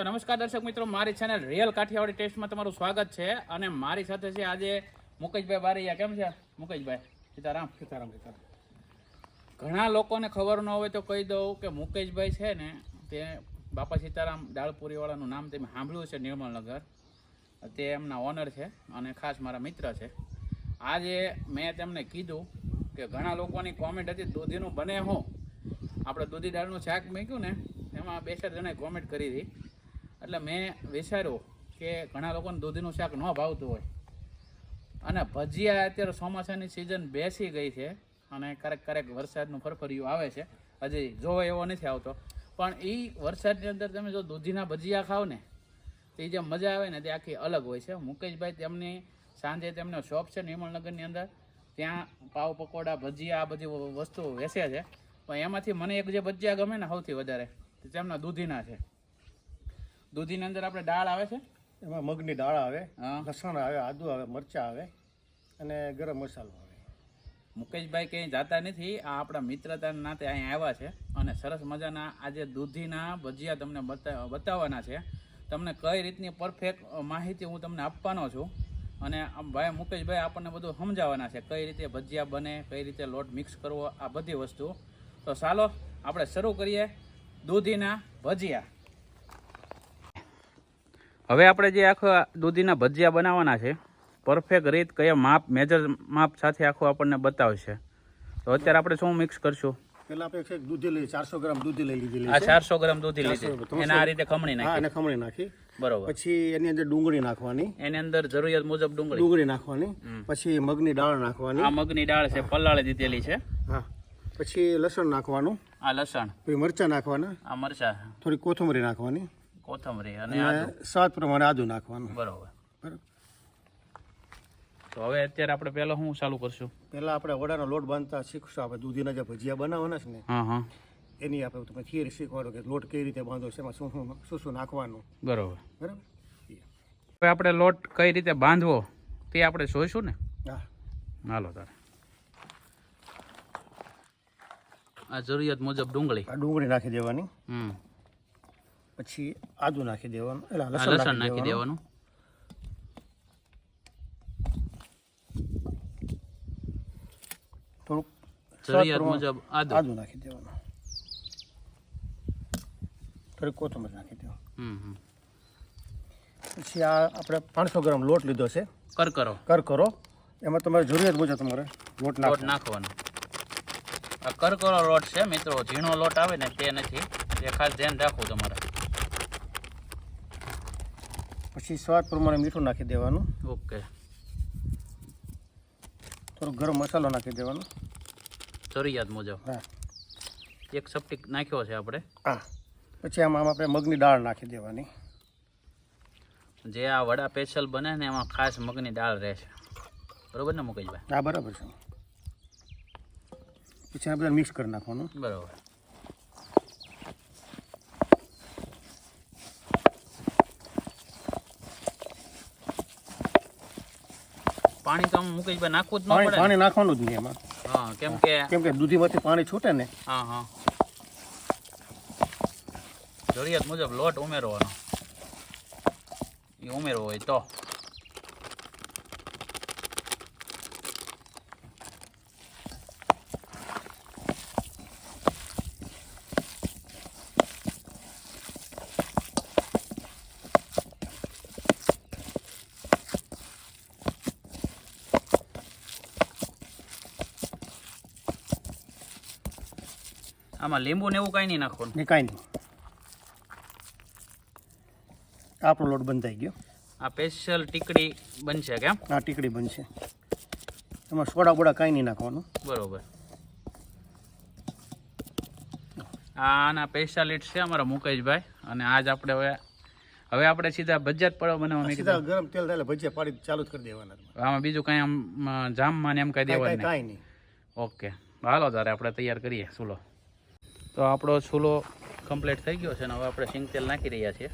તો નમસ્કાર દર્શક મિત્રો મારી ચેનલ રિયલ કાઠિયાવાડી ટેસ્ટમાં તમારું સ્વાગત છે અને મારી સાથે છે આજે મુકેશભાઈ બારૈયા. કેમ છે મુકેશભાઈ? સીતારામ? સીતારામ સીતારામ. ઘણા લોકોને ખબર ન હોય તો કહી દઉં કે મુકેશભાઈ છે ને તે બાપા સીતારામ દાળપુરીવાળાનું નામ તમે સાંભળ્યું છે નિર્મલનગર. તે એમના ઓનર છે અને ખાસ મારા મિત્ર છે. આજે મેં તેમને કીધું કે ઘણા લોકોની કોમેન્ટ હતી દૂધીનું બને હું. આપણે દૂધી દાળનું શાક મૂક્યું ને એમાં બે ચાર જણાએ કોમેન્ટ કરી હતી. એટલે મેં વિચાર્યું કે ઘણા લોકોને દૂધીનું શાક ન ભાવતું હોય. અને ભજીયા અત્યારે ચોમાસાની સિઝન બેસી ગઈ છે અને ક્યારેક ક્યારેક વરસાદનું ફરફરિયું આવે છે. હજી જોવો એવો નથી આવતો. પણ એ વરસાદની અંદર તમે જો દૂધીના ભજીયા ખાવ ને, તો એ જે મજા આવે ને તે આખી અલગ હોય છે. મુકેશભાઈ તેમની સાંજે તેમનો શોપ છે નિર્મળનગરની અંદર. ત્યાં પાવ પકોડા, ભજીયા, આ બધી વસ્તુઓ વેચે છે. પણ એમાંથી મને એક જે ભજીયા ગમે ને સૌથી વધારે તેમના દૂધીના છે. દૂધીની અંદર આપણે દાળ આવે છે? એમાં મગની દાળ આવે લસણ આવે આદુ આવે મરચાં આવે અને ગરમ મસાલો આવે. મુકેશભાઈ ક્યાંય જાતા નથી આ આપણા મિત્રતા નાતે અહીંયા આવ્યા છે અને સરસ મજાના આજે દૂધીના ભજીયા તમને બતા બતાવવાના છે. તમને કઈ રીતની પરફેક્ટ માહિતી હું તમને આપવાનો છું અને ભાઈ મુકેશભાઈ આપણને બધું સમજાવવાના છે કઈ રીતે ભજીયા બને કઈ રીતે લોટ મિક્સ કરવો આ બધી વસ્તુ. તો ચાલો આપણે શરૂ કરીએ દૂધીના ભજીયા. હવે આપણે જે આખા દૂધીના ભજીયા બનાવવાના છે પરફેક્ટ રીત કયા માપ મેજર માપ સાથે આખું આપણને બતાવશે. તો અત્યારે આપણે શું મિક્સ કરશું? પેલા આપણે છે દૂધી લઈ ચારસો ગ્રામ દૂધી લઈ લીધી આ છે ચારસો ગ્રામ દૂધી 400 લીધી એને આ રીતે ખમણી હા નાખી. ખમણી નાખી. બરોબર. પછી એની અંદર ડુંગળી નાખવાની. એની અંદર જરૂરિયાત મુજબ ડુંગળી. ડુંગળી નાખવાની. પછી મગની દાળ નાખવાની. આ મગની દાળ છે પલાળી દીધેલી છે. હા. પછી લસણ નાખવાનું. આ લસણ. પછી મરચાં નાખવાના. આ મરચા. થોડી કોથમરી નાખવાની. કોથમરી અને સ્વાદ પ્રમાણે આદુ નાખવાનું. બરોબર. બરાબર. તો હવે અત્યારે આપણે પહેલા શું ચાલુ કરશું? પહેલા આપણે વડાનો લોટ બાંધતા શીખશું. આપણે દૂધીના જે ભજીયા બનાવવાના છે ને હા હા. એની આપણે તમે થિયરી શીખવાડો કે લોટ કઈ રીતે બાંધો છે એમાં શું શું શું શું નાખવાનું. બરોબર. બરાબર? હવે આપણે લોટ કઈ રીતે બાંધવો તે આપણે જોઈશું ને? હા. હાલો તારે. આ જરૂરિયાત મુજબ ડુંગળી. આ ડુંગળી નાખી દેવાની. હમ. પછી આદુ નાખી દેવાનું એટલે લસણ નાખી દેવાનું. થોડુંક જરૂરિયાત મુજબ આદુ. આદુ નાખી દેવાનું. થોડીક કોથમર નાખી દેવાનું. પછી આ આપણે પાંચસો ગ્રામ લોટ લીધો છે. કરકરો. કરકરો. એમાં તમારે જરૂરિયાત મુજબ તમારે લોટ લોટ નાખો નાખવાનો. આ કરકરો લોટ છે મિત્રો. ઝીણો લોટ આવે ને તે નથી. એ ખાસ ધ્યાન રાખવું તમારે. પછી સ્વાદ પ્રમાણે મીઠું નાખી દેવાનું. ઓકે. થોડો ગરમ મસાલો નાખી દેવાનો. જરૂરિયાત મુજબ. હા. એક સપટી નાખ્યો છે આપણે. હા. પછી આમાં આપણે મગની દાળ નાખી દેવાની. જે આ વડા સ્પેશિયલ બને ને એમાં ખાસ મગની દાળ રહેશે બરોબર ને મુકેશભાઈ? હા બરાબર છે. પછી આપણે મિક્સ કરી નાખવાનું. બરોબર. પાણી તો આમ મુકેશભાઈ નાખવું જ ન પડે પાણી નાખવાનું જ નહીં એમાં. હા કેમ કે કેમ કે દૂધીમાંથી પાણી છૂટે ને. હા હા. જરૂરિયાત મુજબ લોટ ઉમેરવાનો. એ ઉમેરવો હોય તો. આમાં લીંબુ ને એવું કાંઈ નહીં નાખવાનું. ને કાંઈ નહીં. આપણો લોટ બંધાઈ ગયો. આ સ્પેશિયલ ટીકડી બનશે કેમ આ ટીકડી બનશે. એમાં સોડા બોડા કાંઈ નહીં નાખવાનું. બરોબર. આ આના સ્પેશિયાલિટ છે અમારા મુકેશભાઈ અને આજ આપણે હવે હવે આપણે સીધા ભજીયા જ પડવા બનાવવા સીધા ગરમ તેલ થાય એટલે ભજીયા પાડી ચાલુ જ કરી દેવાના આમાં બીજું કાંઈ આમ જામમાં ને એમ કાંઈ દેવાનું કાંઈ નહીં. ઓકે. હાલો તારે આપણે તૈયાર કરીએ. ચૂલો તો આપણો છૂલો કમ્પ્લીટ થઈ ગયો છે અને હવે આપણે સિંગ તેલ નાખી રહ્યા છીએ.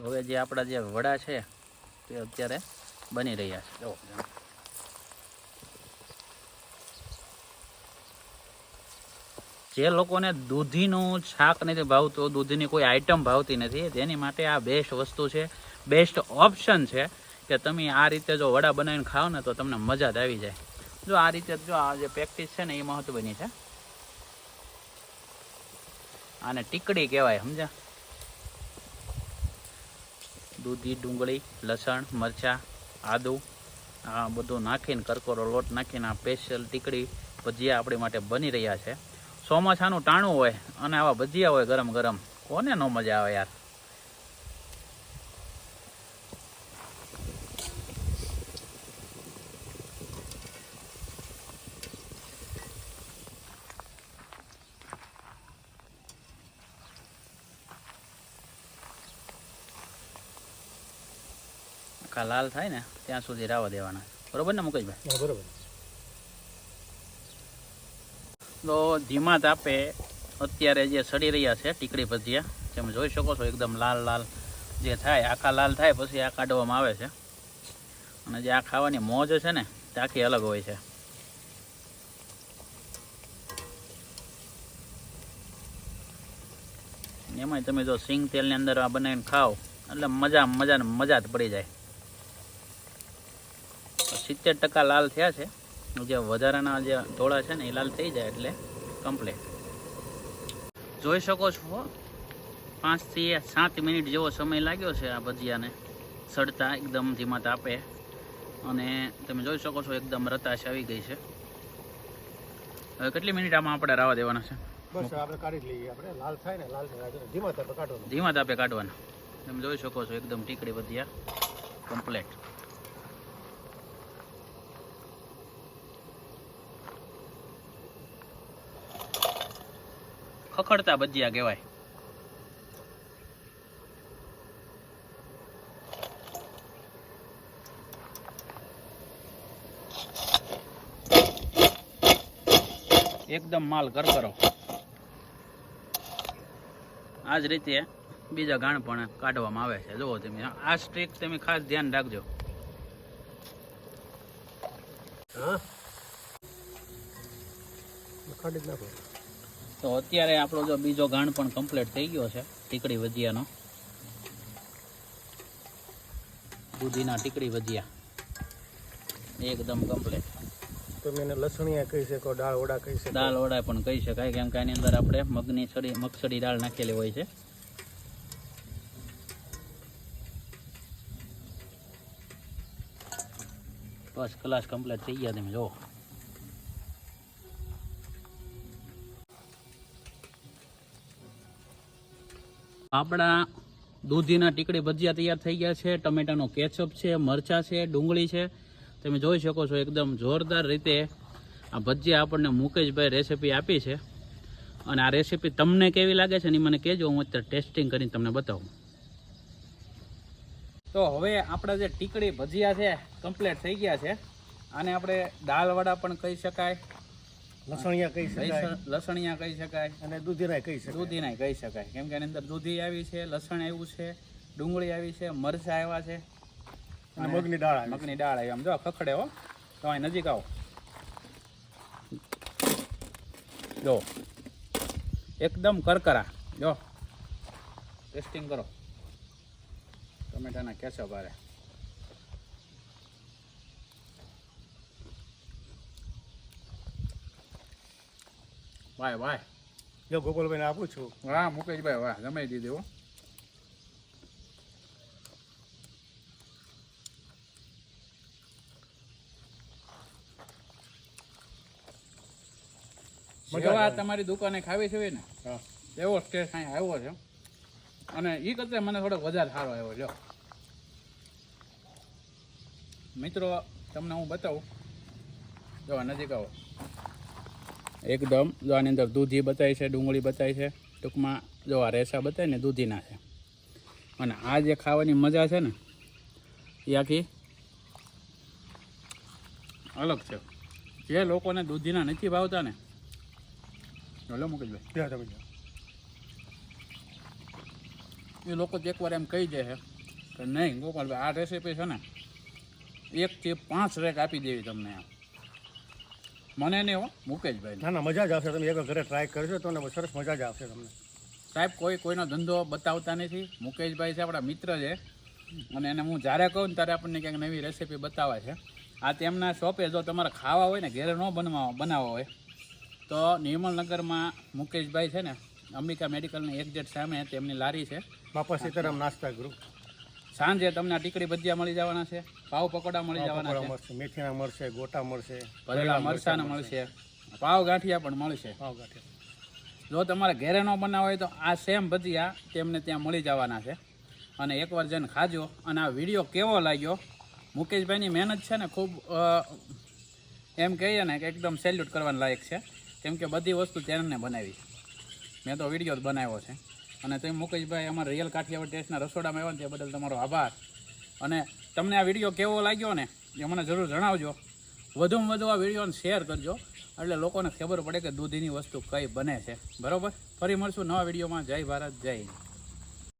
હવે જે આપણા જે વડા છે તે અત્યારે બની રહ્યા છે. જે લોકોને દૂધીનું શાક નથી ભાવતું, દૂધીની કોઈ આઈટમ ભાવતી નથી, તેની માટે આ બેસ્ટ વસ્તુ છે બેસ્ટ ઓપ્શન છે કે તમે આ રીતે જો વડા બનાવીને ખાઓ ને તો તમને મજા જ આવી જાય. જો આ રીતે જો આ જે પ્રેક્ટિસ છે ને એ મહત્વની છે. આને ટીકડી કહેવાય, સમજ્યા? દૂધી, ડુંગળી, લસણ, મરચાં, આદુ, આ બધું નાખીને, કરકોરો, લોટ નાખીને, આ સ્પેશિયલ ટીકડી ભજીયા આપણી માટે બની રહ્યા છે. ચોમાસાનું ટાણું હોય અને આવા ભજીયા હોય ગરમ ગરમ, કોને નો મજા આવે યાર? આખા લાલ થાય ને ત્યાં સુધી રાવા દેવાના. બરોબર ને મુકેશભાઈ? બરોબર. તો ધીમા તાપે અત્યારે જે સડી રહ્યા છે ટીકડી ભજીયા જેમ જોઈ શકો છો એકદમ લાલ લાલ જે થાય આખા લાલ થાય પછી આ કાઢવામાં આવે છે. અને જે આ ખાવાની મોજ છે ને તે આખી અલગ હોય છે. એમાંય તમે જો સિંગ તેલની અંદર આ બનાવીને ખાઓ એટલે મજા મજા ને મજા જ પડી જાય. સિત્તેર ટકા લાલ થયા છે. જે વધારાના જે ધોળા છે ને એ લાલ થઈ જાય એટલે કમ્પ્લીટ જોઈ શકો છો પાંચથી સાત મિનિટ જેવો સમય લાગ્યો છે આ ભજીયાને. સડતા એકદમ ધીમા તાપે. અને તમે જોઈ શકો છો એકદમ રતાશ આવી ગઈ છે. હવે કેટલી મિનિટ આમાં આપણે રાવા દેવાના છે? બસ આપણે કાઢી લઈએ. આપણે લાલ થાય ને લાલ ધીમા તાપે કાઢવાનું. ધીમા તાપે કાઢવાના. તમે જોઈ શકો છો એકદમ ટીકડી ભજીયા. કમ્પ્લેટ ખખડતા ભજીયા કહેવાય. એકદમ માલ કરકરો. આ જ રીતે બીજા ગાણ પણ કાઢવામાં આવે છે. જુઓ તમે, આ સ્ટ્રીક તમે ખાસ ધ્યાન રાખજો. કાઢી નાખો. તો અત્યારે આપણો જો બીજો ગાણ પણ કમ્પ્લીટ થઈ ગયો છે ટીકડી ભજીયાનો દૂધીના ટીકડી ભજીયા એકદમ કમ્પ્લીટ તમે એને લસણિયા કહી શકો દાળ વડા કહી શકો. દાળ વડા પણ કહી શકાય કેમ કે આની અંદર આપણે મગની સડી મગસડી દાળ નાખેલી હોય છે. બસ ક્લાસ કમ્પ્લીટ થઈ ગયા તમે જુઓ. આપણા દૂધીના ટીકડી ભજીયા તૈયાર થઈ ગયા છે, ટમેટાનો કેચઅપ છે, મરચાં છે, ડુંગળી છે. તમે જોઈ શકો છો એકદમ જોરદાર રીતે આ ભજીયા આપણને મુકેશભાઈ રેસીપી આપી છે. અને આ રેસીપી તમને કેવી લાગે છે ને મને કહેજો, હું અત્યારે ટેસ્ટિંગ કરીને તમને બતાવું. તો હવે આપણા જે ટીકડી ભજીયા છે કમ્પ્લીટ થઈ ગયા છે. આને આપણે દાળ વડા પણ કહી શકાય લસણિયા કહી શકાય. લસણિયા કહી શકાય. અને દૂધીનાય કહી શકાય. દૂધીનાય કહી શકાય. કેમ કે એની અંદર દૂધી આવી છે લસણ આવ્યું છે ડુંગળી આવી છે મરચાં આવ્યા છે. અને મગની દાળ મગની દાળ આવી. આમ જો ખખડે હો. તો અહીં નજીક આવો. જો. એકદમ કરકરા. જો. ટેસ્ટિંગ કરો. ટમેટાના કેચઅપ આરે ભાઈ ભાઈ જો ગોપાલભાઈને આપું છું. વાહ મુકેશભાઈ વાહ જમાઈ દીધી હો. તમારી દુકાને ખાવી છે ને? એવો ટેસ્ટ અહીં આવ્યો છે. અને એ કરતાં મને થોડોક વધારે સારો આવ્યો જો મિત્રો તમને હું બતાવું. જો નજીક આવો. એકદમ જો આની અંદર દૂધી બતાવી છે ડુંગળી બતાવી છે ટૂંકમાં જો આ રેસા બતાવી ને દૂધીના છે. અને આ જે ખાવાની મજા છે ને એ આખી અલગ છે. જે લોકોને દૂધીના નથી ભાવતા ને હલો મુકેશભાઈ. જાઓ. એ લોકો જ એકવાર એમ કહી દે છે કે નહીં ગોપાલભાઈ આ રેસીપી છે ને એકથી પાંચ રેક આપી દેવી તમને એમ. મને નહીં હો મુકેશભાઈ ના ના મજા જ આવશે. તમે એક ઘરે ટ્રાય કરજો તો સરસ મજા જ આવશે તમને. સાહેબ કોઈ કોઈનો ધંધો બતાવતા નથી. મુકેશભાઈ છે આપણા મિત્ર છે. અને એને હું જ્યારે કહું ને ત્યારે આપણને ક્યાંક નવી રેસીપી બતાવે છે. આ તેમના શોપે જો તમારે ખાવા હોય ને ઘેરે ન બનવા બનાવવા હોય તો નિર્મલનગરમાં મુકેશભાઈ છે ને અંબિકા મેડિકલની એક્ઝેટ સામે તેમની લારી છે. બાપા સીતારામ નાસ્તા ગ્રુપ સાંજે તમને આ ટીકડી ભજીયા મળી જવાના છે પાવ પકોડા મળી જવાના છે. મેથીના મળશે ગોટા મળશે ભરેલા મરચાના મળશે. પાવ ગાંઠિયા પણ મળશે. પાવ ગાંઠિયા. જો તમારે ઘેરે ન બનાવ હોય તો આ સેમ ભજીયા તેમને ત્યાં મળી જવાના છે. અને એકવાર જઈને ખાજો. અને આ વીડિયો કેવો લાગ્યો? મુકેશભાઈની મહેનત છે ને ખૂબ એમ કહીએ ને કે એકદમ સેલ્યુટ કરવાના લાયક છે. કેમ કે બધી વસ્તુ તેને બનાવી. મેં તો વીડિયો જ બનાવ્યો છે. અને તમે મુકેશભાઈ અમારા રિયલ કાઠિયાવાડ ટેસ્ટના રસોડામાં આવ્યા તે બદલ તમારો આભાર. અને તમને આ વીડિયો કેવો લાગ્યો ને એ મને જરૂર જણાવજો. વધુમાં વધુ આ વિડીયોને શેર કરજો. એટલે લોકોને ખબર પડે કે દૂધીની વસ્તુ કઈ બને છે. બરોબર? ફરી મળશું નવા વિડીયોમાં. જય ભારત, જય